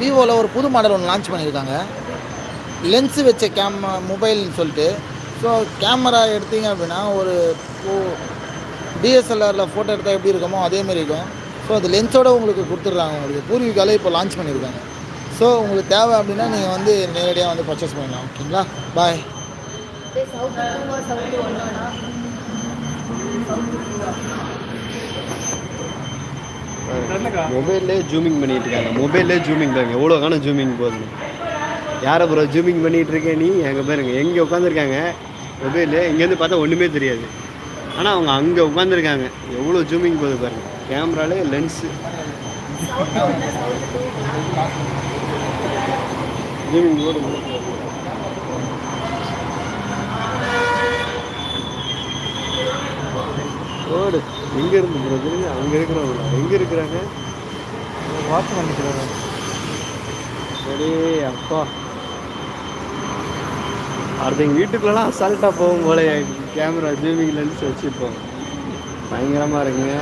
விவோவில் ஒரு புது மாடல் ஒன்று லான்ச் பண்ணியிருக்காங்க. லென்ஸு வச்ச கேம் மொபைல்னு சொல்லிட்டு. ஸோ கேமரா எடுத்தீங்க அப்படின்னா ஒரு டிஎஸ்எல்ஆரில் ஃபோட்டோ எடுத்தால் எப்படி இருக்குமோ அதேமாரி இருக்கும். ஸோ அது லென்ஸோட உங்களுக்கு கொடுத்துட்றாங்க. உங்களுக்கு பூர்வீகாலே இப்போ லான்ச் பண்ணியிருக்காங்க. ஸோ உங்களுக்கு தேவை அப்படின்னா நீங்கள் வந்து நேரடியாக வந்து பர்ச்சேஸ் பண்ணலாம். ஓகேங்களா பாய் மொபைல்லே ஜூமிங் பண்ணிட்டு இருக்காங்க மொபைல்லே ஜூமிங் தாங்க எவ்வளோ காணும் ஜூமிங் போகுது யாரை ப்ரோ ஜூமிங் பண்ணிட்டு இருக்கேன் நீ? எங்கே பாருங்க. எங்கே உட்காந்துருக்காங்க? மொபைலு இங்கேருந்து பார்த்தா ஒன்றுமே தெரியாது. ஆனால் அவங்க அங்கே உட்காந்துருக்காங்க. எவ்வளோ ஜூமிங் போகுது பாருங்க. கேமராலே லென்ஸு ஜூமிங் போடு ஓடு எங்கே இருந்து ப்ரோ தெரியுங்க அங்கே இருக்கிறவங்க. எங்கே இருக்கிறாங்க? வாட்ச் பண்ணிக்கிறாங்க சரி அப்பா. அடுத்தவங்க வீட்டுக்குள்ளலாம் அசால்ட்டாக போகும் போல கேமரா ஜூமிங் லென்ஸ் வச்சுருப்போம். பயங்கரமாக இருக்குங்க.